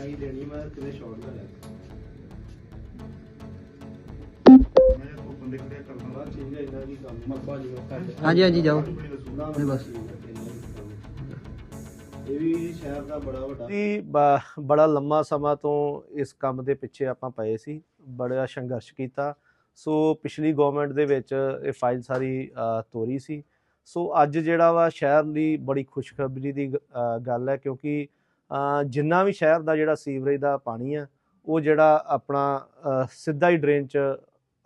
ਹੀ ਦੇਣੀ ਮੈਂ ਕਿਤੇ ਸ਼ਾਟ ਨਾ ਲੱਗੇ ਹਾਂਜੀ ਹਾਂਜੀ ਜਾਓ। ਨਹੀਂ ਬਸ। ਇਹ ਵੀ ਸ਼ਹਿਰ ਦਾ ਬੜਾ ਵੱਡਾ ਜੀ ਬੜਾ ਲੰਮਾ ਸਮਾਂ ਤੋਂ ਇਸ ਕੰਮ ਦੇ ਪਿੱਛੇ ਆਪਾਂ ਪਏ ਸੀ। ਬੜਾ ਸੰਘਰਸ਼ ਕੀਤਾ। ਸੋ ਪਿਛਲੀ ਗਵਰਨਮੈਂਟ ਦੇ ਵਿੱਚ ਇਹ ਫਾਈਲ ਸਾਰੀ ਤੋਰੀ ਸੀ। ਸੋ ਅੱਜ ਜਿਹੜਾ ਵਾ ਸ਼ਹਿਰ ਲਈ ਬੜੀ ਖੁਸ਼ਖਬਰੀ ਦੀ ਗੱਲ ਹੈ ਕਿਉਂਕਿ ਜਿੰਨਾ ਵੀ ਸ਼ਹਿਰ ਦਾ ਜਿਹੜਾ ਸੀਵਰੇਜ ਦਾ ਪਾਣੀ ਆ ਉਹ ਜਿਹੜਾ ਆਪਣਾ ਸਿੱਧਾ ਹੀ ਡਰੇਨ ਚ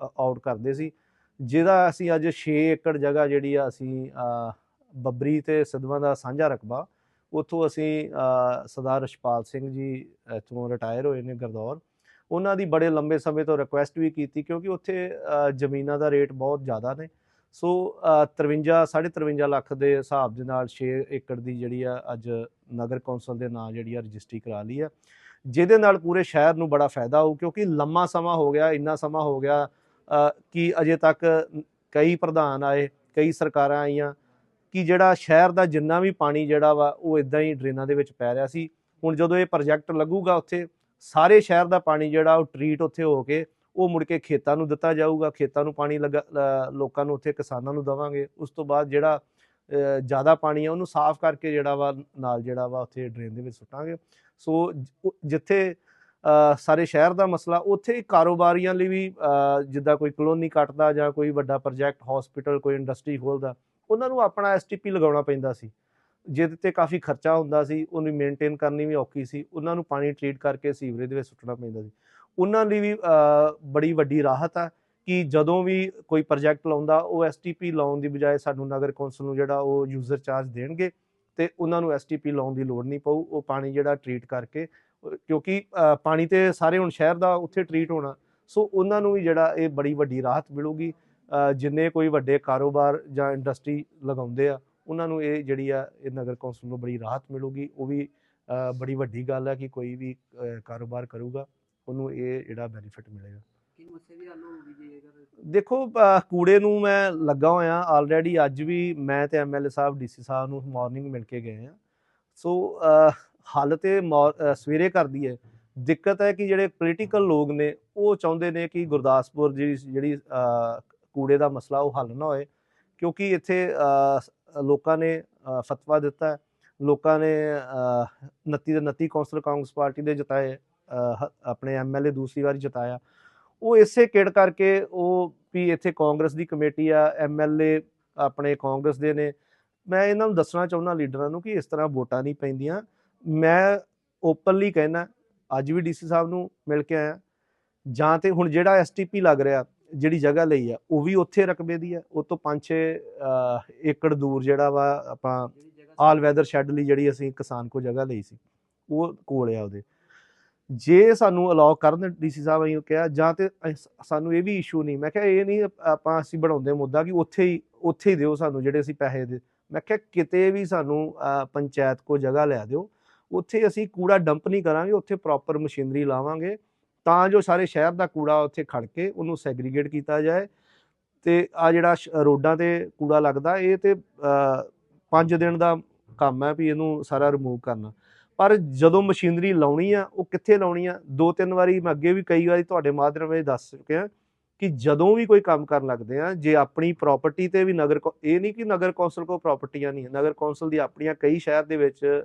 ਆਊਟ ਕਰਦੇ ਸੀ। ਜਿਹਦਾ ਅਸੀਂ ਅੱਜ 6 ਏਕੜ ਜਗ੍ਹਾ ਜਿਹੜੀ ਆ ਅਸੀਂ ਬੱਬਰੀ ਤੇ ਸਿੱਧਵਾਂ ਦਾ ਸਾਂਝਾ ਰਕਬਾ ਉੱਥੋਂ ਅਸੀਂ ਸਰਦਾਰ ਰਸ਼ਪਾਲ ਸਿੰਘ ਜੀ ਇੱਥੋਂ ਰਿਟਾਇਰ ਹੋਏ ਨੇ ਗਰਦੌਰ। ਉਹਨਾਂ ਦੀ ਬੜੇ ਲੰਬੇ ਸਮੇਂ ਤੋਂ ਰਿਕੁਐਸਟ ਵੀ ਕੀਤੀ ਕਿਉਂਕਿ ਉੱਥੇ ਜ਼ਮੀਨਾਂ ਦਾ ਰੇਟ ਬਹੁਤ ਜ਼ਿਆਦਾ ਨੇ। ਸੋ ਅ, 53 53 ਲੱਖ ਦੇ ਹਿਸਾਬ ਦੇ ਨਾਲ 6 ਏਕੜ ਦੀ ਜਿਹੜੀ ਆ ਅੱਜ ਨਗਰ ਕੌਂਸਲ ਦੇ ਨਾਂ ਜਿਹੜੀ ਆ ਰਜਿਸਟਰੀ ਕਰਾ ਲਈ ਆ। ਜਿਹਦੇ ਨਾਲ ਪੂਰੇ ਸ਼ਹਿਰ ਨੂੰ ਬੜਾ ਫਾਇਦਾ ਹੋਊ, ਕਿਉਂਕਿ ਲੰਮਾ ਸਮਾਂ ਹੋ ਗਿਆ, ਇੰਨਾ ਸਮਾਂ ਹੋ ਗਿਆ ਕਿ ਅਜੇ ਤੱਕ ਕਈ ਪ੍ਰਧਾਨ ਆਏ, ਕਈ ਸਰਕਾਰਾਂ ਆਈਆਂ, ਕਿ ਜਿਹੜਾ ਸ਼ਹਿਰ ਦਾ ਜਿੰਨਾ ਵੀ ਪਾਣੀ ਜਿਹੜਾ ਵਾ, ਉਹ ਇਦਾਂ ਹੀ ਡਰੇਨਾਂ ਦੇ ਵਿੱਚ ਪੈ ਰਿਹਾ ਸੀ। ਹੁਣ ਜਦੋਂ ਇਹ ਪ੍ਰੋਜੈਕਟ ਲੱਗੂਗਾ ਉੱਥੇ, ਸਾਰੇ ਸ਼ਹਿਰ ਦਾ ਪਾਣੀ ਜਿਹੜਾ, ਉਹ ਟਰੀਟ ਉੱਥੇ ਹੋ ਕੇ, ਉਹ ਮੁੜ ਕੇ ਖੇਤਾਂ ਨੂੰ ਦਿੱਤਾ ਜਾਊਗਾ, ਖੇਤਾਂ ਨੂੰ ਪਾਣੀ ਲੱਗਾ ਲੋਕਾਂ ਨੂੰ ਉੱਥੇ ਕਿਸਾਨਾਂ ਨੂੰ ਦਵਾਂਗੇ। ਉਸ ਤੋਂ ਬਾਅਦ ਜਿਹੜਾ ਜ਼ਿਆਦਾ ਪਾਣੀ ਆ, ਉਹਨੂੰ ਸਾਫ਼ ਕਰਕੇ ਜਿਹੜਾ ਵਾ, ਨਾਲ ਜਿਹੜਾ ਵਾ ਉੱਥੇ ਡਰੇਨ ਦੇ ਵਿੱਚ ਸੁੱਟਾਂਗੇ। ਸੋ ਜਿੱਥੇ ਸਾਰੇ ਸ਼ਹਿਰ ਦਾ ਮਸਲਾ, ਉੱਥੇ ਕਾਰੋਬਾਰੀਆਂ ਲਈ ਵੀ ਜਿੱਦਾਂ ਕੋਈ ਕਲੋਨੀ ਕੱਟਦਾ ਜਾਂ ਕੋਈ ਵੱਡਾ ਪ੍ਰੋਜੈਕਟ ਹਸਪੀਟਲ ਕੋਈ ਇੰਡਸਟਰੀ ਖੋਲਦਾ, ਉਹਨਾਂ ਨੂੰ ਆਪਣਾ ਐਸਟੀਪੀ ਲਗਾਉਣਾ ਪੈਂਦਾ ਸੀ। ਜਿਹਦੇ ਤੇ ਕਾਫੀ ਖਰਚਾ ਹੁੰਦਾ ਸੀ, ਉਹਨੂੰ ਮੇਨਟੇਨ ਕਰਨੀ ਵੀ ਔਖੀ ਸੀ, ਉਹਨਾਂ ਨੂੰ ਪਾਣੀ ਟ੍ਰੀਟ ਕਰਕੇ ਸੀਵਰੇਜ ਦੇ ਵਿੱਚ ਸੁੱਟਣਾ ਪੈਂਦਾ ਸੀ। ਉਹਨਾਂ ਲਈ ਵੀ ਬੜੀ ਵੱਡੀ ਰਾਹਤ ਆ। ਕਿ ਜਦੋਂ ਵੀ ਕੋਈ ਪ੍ਰੋਜੈਕਟ ਲਾਉਂਦਾ, ਉਹ ਐਸਟੀਪੀ ਲਾਉਣ ਦੀ ਬਜਾਏ ਸਾਨੂੰ ਨਗਰ ਕੌਂਸਲ ਨੂੰ ਜਿਹੜਾ ਉਹ ਯੂਜ਼ਰ ਚਾਰਜ ਦੇਣਗੇ ਤੇ ਉਹਨਾਂ ਨੂੰ ਐਸਟੀਪੀ ਲਾਉਣ ਦੀ ਲੋੜ ਨਹੀਂ ਪਊ, ਉਹ ਪਾਣੀ ਜਿਹੜਾ ਟ੍ਰੀਟ ਕਰਕੇ, ਕਿਉਂਕਿ ਪਾਣੀ ਤੇ ਸਾਰੇ ਹੁਣ ਸ਼ਹਿਰ ਦਾ ਉੱਥੇ ਟ੍ਰੀਟ ਹੋਣਾ, ਸੋ ਉਹਨਾਂ ਨੂੰ ਵੀ ਜਿਹੜਾ ਇਹ ਬੜੀ ਵੱਡੀ ਰਾਹਤ ਮਿਲੂਗੀ ਜਿੰਨੇ ਕੋਈ ਵੱਡੇ ਕਾਰੋਬਾਰ ਜਾਂ ਇੰਡਸਟਰੀ ਲਗਾਉਂਦੇ ਆ, ਉਹਨਾਂ ਨੂੰ ਇਹ ਜਿਹੜੀ ਆ, ਇਹ ਨਗਰ ਕੌਂਸਲ ਨੂੰ ਬੜੀ ਰਾਹਤ ਮਿਲੂਗੀ, ਉਹ ਵੀ ਬੜੀ ਵੱਡੀ ਗੱਲ ਹੈ ਕਿ ਕੋਈ ਵੀ ਕਾਰੋਬਾਰ ਕਰੂਗਾ, ਉਹਨੂੰ ਇਹ ਜਿਹੜਾ ਬੈਨੀਫਿਟ ਮਿਲੇਗਾ। ਕੀ ਮਸਲੇ ਦੀ ਹੱਲ ਦੇਖੋ ਕੂੜੇ ਨੂੰ ਮੈਂ ਲੱਗਾ ਹੋਇਆ ਆਲਰੇਡੀ ਅੱਜ ਵੀ ਮੈਂ ਤੇ ਐਮਐਲਏ ਸਾਹਿਬ ਡੀਸੀ ਸਾਹਿਬ ਨੂੰ ਮਾਰਨਿੰਗ ਮਿਲ ਕੇ ਗਏ ਆ ਸੋ ਅ, ਹੱਲ ਤੇ ਮੌਰ- ਸਵੇਰੇ ਕਰਦੀ ਹੈ ਦਿੱਕਤ ਹੈ ਕਿ ਜਿਹੜੇ ਪੋਲੀਟੀਕਲ ਲੋਕ ਨੇ ਉਹ ਚਾਹੁੰਦੇ ਨੇ ਕਿ ਗੁਰਦਾਸਪੁਰ ਜਿਹੜੀ ਜਿਹੜੀ ਕੂੜੇ ਦਾ ਮਸਲਾ ਉਹ ਹੱਲ ਨਾ ਹੋਏ। ਕਿਉਂਕਿ ਇੱਥੇ ਲੋਕਾਂ ਨੇ ਫਤਵਾ ਦਿੱਤਾ ਹੈ। ਲੋਕਾਂ ਨੇ ਅ, 29 ਦੇ 29 ਕੌਂਸਲਰ ਕਾਂਗਰਸ ਪਾਰਟੀ ਦੇ ਜਿਤਾਏ ਅ, ਹ- ਆਪਣੇ ਐਮਐਲਏ ਦੂਸਰੀ ਵਾਰੀ ਜਿਤਾਇਆ। ਉਹ ਇਸੇ ਕਿੜ ਕਰਕੇ ਉਹ ਵੀ ਇੱਥੇ ਕਾਂਗਰਸ ਦੀ ਕਮੇਟੀ ਆ ਐਮਐਲਏ ਆਪਣੇ ਕਾਂਗਰਸ ਦੇ ਨੇ। ਮੈਂ ਇਹਨਾਂ ਨੂੰ ਦੱਸਣਾ ਚਾਹੁੰਦਾ ਲੀਡਰਾਂ ਨੂੰ ਕਿ ਇਸ ਤਰ੍ਹਾਂ ਵੋਟਾਂ ਨਹੀਂ ਪੈਂਦੀਆਂ। ਮੈਂ ਓਪਨਲੀ ਕਹਿਣਾ ਅੱਜ ਵੀ ਡੀਸੀ ਸਾਹਿਬ ਨੂੰ ਮਿਲ ਕੇ ਆਇਆ। ਜਾਂ ਤੇ ਹੁਣ ਜਿਹੜਾ ਐਸਟੀਪੀ ਲੱਗ ਰਿਹਾ ਜਿਹੜੀ ਜਗ੍ਹਾ ਲਈ ਆ ਉਹ ਵੀ ਉੱਥੇ ਰਕਬੇ ਦੀ ਆ। ਉਹ ਤੋਂ 5-6 ਏਕੜ ਦੂਰ ਜਿਹੜਾ ਵਾ ਆਪਾਂ ਆਲ ਵੈਦਰ ਸ਼ੈੱਡ ਲਈ ਜਿਹੜੀ ਅਸੀਂ ਕਿਸਾਨ ਕੋ ਜਗ੍ਹਾ ਲਈ ਸੀ ਉਹ ਕੋਲ ਆ ਉਹਦੇ। ਜੇ ਸਾਨੂੰ ਅਲਾਉ ਕਰਨ ਡੀਸੀ ਸਾਹਿਬ ਅਸੀਂ ਕਿਹਾ, ਜਾਂ ਤੇ ਸਾਨੂੰ ਇਹ ਵੀ ਇਸ਼ੂ ਨਹੀਂ। ਮੈਂ ਕਿਹਾ ਇਹ ਨਹੀਂ ਆਪਾਂ ਅਸੀਂ ਬਣਾਉਂਦੇ ਮੁੱਦਾ ਕਿ ਉੱਥੇ ਹੀ ਉੱਥੇ ਹੀ ਦਿਓ ਸਾਨੂੰ ਜਿਹੜੇ ਅਸੀਂ ਪੈਸੇ ਦੇ। ਮੈਂ ਕਿਹਾ ਕਿਤੇ ਵੀ ਸਾਨੂੰ ਪੰਚਾਇਤ ਕੋ ਜਗ੍ਹਾ ਲੈ ਦਿਓ, ਉੱਥੇ ਅਸੀਂ ਕੂੜਾ ਡੰਪ ਨਹੀਂ ਕਰਾਂਗੇ, ਉੱਥੇ ਪ੍ਰੋਪਰ ਮਸ਼ੀਨਰੀ ਲਾਵਾਂਗੇ, ਤਾਂ ਜੋ ਸਾਰੇ ਸ਼ਹਿਰ ਦਾ ਕੂੜਾ ਉੱਥੇ ਖੜ ਕੇ ਉਹਨੂੰ ਸੈਗਰੀਗੇਟ ਕੀਤਾ ਜਾਏ। ਤੇ ਆ ਜਿਹੜਾ ਸ਼- ਰੋਡਾਂ ਤੇ ਕੂੜਾ ਲੱਗਦਾ, ਇਹ ਤੇ 5 ਦਿਨ ਦਾ ਕੰਮ ਹੈ ਵੀ ਇਹਨੂੰ ਸਾਰਾ ਰਿਮੂਵ ਕਰਨਾ। ਪਰ ਜਦੋਂ ਮਸ਼ੀਨਰੀ ਲਾਉਣੀ ਆ ਉਹ ਕਿੱਥੇ ਲਾਉਣੀ ਆ? ਦੋ ਤਿੰਨ ਵਾਰੀ ਮੈਂ ਅੱਗੇ ਵੀ ਕਈ ਵਾਰੀ ਤੁਹਾਡੇ ਮਾਧਿਅਮ ਵਿੱਚ ਦੱਸ ਚੁੱਕਿਆ ਕਿ ਜਦੋਂ ਵੀ ਕੋਈ ਕੰਮ ਕਰਨ ਲੱਗਦੇ ਆ ਜੇ ਆਪਣੀ ਪ੍ਰਾਪਰਟੀ ਤੇ ਵੀ ਨਗਰ ਕੌ- ਇਹ ਨਹੀਂ ਕਿ ਨਗਰ ਕੌਂਸਲ ਕੋ ਪ੍ਰਾਪਰਟੀਆਂ ਨਹੀਂ ਨਗਰ ਕੌਂਸਲ ਦੀ ਆਪਣੀਆਂ ਕਈ ਸ਼ਹਿਰ ਦੇ ਵਿੱਚ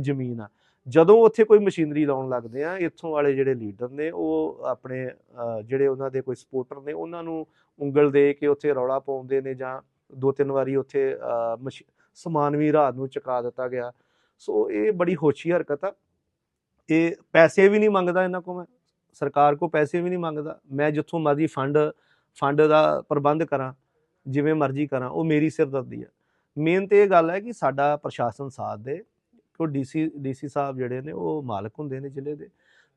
ਜ਼ਮੀਨ ਆ। ਜਦੋਂ ਉੱਥੇ ਕੋਈ ਮਸ਼ੀਨਰੀ ਲਾਉਣ ਲੱਗਦੇ ਆ ਇੱਥੋਂ ਵਾਲੇ ਜਿਹੜੇ ਲੀਡਰ ਨੇ ਉਹ ਆਪਣੇ ਜਿਹੜੇ ਉਹਨਾਂ ਦੇ ਕੋਈ ਸਪੋਰਟਰ ਨੇ ਉਹਨਾਂ ਨੂੰ ਉਂਗਲ ਦੇ ਕੇ ਉੱਥੇ ਰੌਲਾ ਪਾਉਂਦੇ ਨੇ ਜਾਂ ਦੋ ਤਿੰਨ ਵਾਰੀ ਉੱਥੇ ਅ, ਸਮਾਨ ਵੀ ਰਾਤ ਨੂੰ ਚੁਕਾ ਦਿੱਤਾ ਗਿਆ। ਸੋ ਇਹ ਬੜੀ ਹੋਛੀ ਹਰਕਤ ਆ। ਇਹ ਪੈਸੇ ਵੀ ਨਹੀਂ ਮੰਗਦਾ ਇਹਨਾਂ ਕੋ ਮੈਂ। ਸਰਕਾਰ ਕੋ ਪੈਸੇ ਵੀ ਨਹੀਂ ਮੰਗਦਾ। ਮੈਂ ਜਿੱਥੋਂ ਮਰਜ਼ੀ ਫੰਡ ਫੰਡ ਦਾ ਪ੍ਰਬੰਧ ਕਰਾਂ, ਜਿਵੇਂ ਮਰਜ਼ੀ ਕਰਾਂ, ਉਹ ਮੇਰੀ ਸਿਰਦਰਦੀ ਆ। ਮੇਨ ਤੇ ਇਹ ਗੱਲ ਹੈ ਕਿ ਸਾਡਾ ਪ੍ਰਸ਼ਾਸਨ ਸਾਥ ਦੇ। ਕੋ ਡੀਸੀ ਡੀਸੀ ਸਾਹਿਬ ਜਿਹੜੇ ਨੇ, ਉਹ ਮਾਲਕ ਹੁੰਦੇ ਨੇ ਜ਼ਿਲ੍ਹੇ ਦੇ।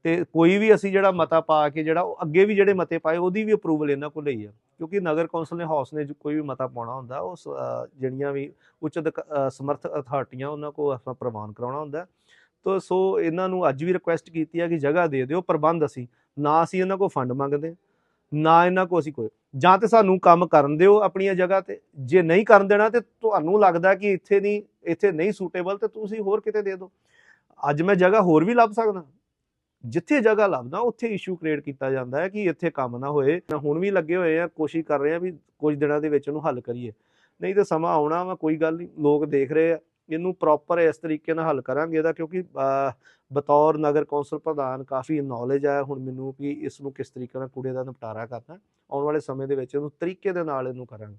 ਤੇ ਕੋਈ ਵੀ ਅਸੀਂ ਜਿਹੜਾ ਮਤਾ ਪਾ ਕੇ ਜਿਹੜਾ ਉਹ ਅੱਗੇ ਵੀ ਜਿਹੜੇ ਮਤੇ ਪਾਏ, ਉਹਦੀ ਵੀ ਅਪਰੂਵਲ ਇਹਨਾਂ ਕੋਲ ਲਈ ਆ। ਕਿਉਂਕਿ ਨਗਰ ਕੌਂਸਲ ਨੇ ਹਾਊਸ ਨੇ ਜੋ ਕੋਈ ਵੀ ਮਤਾ ਪਾਉਣਾ ਹੁੰਦਾ, ਉਹ ਸ- ਜਿਹੜੀਆਂ ਵੀ ਉੱਚ ਅਧਿਕ- ਅਹ ਸਮਰਥ ਅਥਾਰਟੀਆਂ, ਉਹਨਾਂ ਕੋਲ ਆਪਾਂ ਪ੍ਰਵਾਨ ਕਰਾਉਣਾ ਹੁੰਦਾ। ਤੋ ਸੋ ਇਹਨਾਂ ਨੂੰ ਅੱਜ ਵੀ ਰਿਕੁਐਸਟ ਕੀਤੀ ਹੈ ਕਿ ਜਗ੍ਹਾ ਦੇ ਦਿਓ ਪ੍ਰਬੰਧ ਅਸੀਂ। ਨਾ ਅਸੀਂ ਇਹਨਾਂ ਕੋਲ ਫੰਡ ਮੰਗਦੇ, ਨਾ ਇਹਨਾਂ ਕੋਲ ਅਸੀਂ ਕੋਈ, ਜਾਂ ਤੇ ਸਾਨੂੰ ਕੰਮ ਕਰਨ ਦਿਓ ਆਪਣੀਆਂ ਜਗ੍ਹਾ ਤੇ। ਜੇ ਨਹੀਂ ਕਰਨ ਦੇਣਾ ਤੇ ਤੁਹਾਨੂੰ ਲੱਗਦਾ ਕਿ ਇੱਥੇ ਨਹੀਂ ਇੱਥੇ ਨਹੀਂ ਸੂਟੇਬਲ ਤੇ ਤੁਸੀਂ ਹੋਰ ਕਿਤੇ ਦੇ ਦਿਓ। ਅੱਜ ਮੈਂ ਜਗ੍ਹਾ ਹੋਰ ਵੀ ਲੱਭ ਸਕਦਾ। ਜਿੱਥੇ ਜਗ੍ਹਾ ਲੱਭਦਾ, ਉੱਥੇ ਇਸ਼ੂ ਕ੍ਰੀਏਟ ਕੀਤਾ ਜਾਂਦਾ ਹੈ ਕਿ ਇੱਥੇ ਕੰਮ ਨਾ ਹੋਏ। ਹੁਣ ਵੀ ਲੱਗੇ ਹੋਏ ਆ, ਕੋਸ਼ਿਸ਼ ਕਰ ਰਹੇ ਆ ਵੀ ਕੁਝ ਦਿਨਾਂ ਦੇ ਵਿੱਚ ਇਹਨੂੰ ਹੱਲ ਕਰੀਏ। ਨਹੀਂ ਤੇ ਸਮਾਂ ਆਉਣਾ ਵਾ, ਕੋਈ ਗੱਲ ਨਹੀਂ, ਲੋਕ ਦੇਖ ਰਹੇ ਆ। ਇਹਨੂੰ ਪ੍ਰੋਪਰ ਇਸ ਤਰੀਕੇ ਨਾਲ ਹੱਲ ਕਰਾਂਗੇ ਇਹਦਾ, ਕਿਉਂਕਿ ਬਤੌਰ ਨਗਰ ਕੌਂਸਲ ਪ੍ਰਧਾਨ ਕਾਫੀ ਨੌਲੇਜ ਹੈ ਹੁਣ ਮੈਨੂੰ ਕਿ ਇਸ ਨੂੰ ਕਿਸ ਤਰੀਕੇ ਨਾਲ ਕੂੜੇ ਦਾ ਨਿਪਟਾਰਾ ਕਰਨਾ, ਆਉਣ ਵਾਲੇ ਸਮੇਂ ਦੇ ਵਿੱਚ ਇਹਨੂੰ ਤਰੀਕੇ ਦੇ ਨਾਲ ਇਹਨੂੰ ਕਰਾਂਗੇ।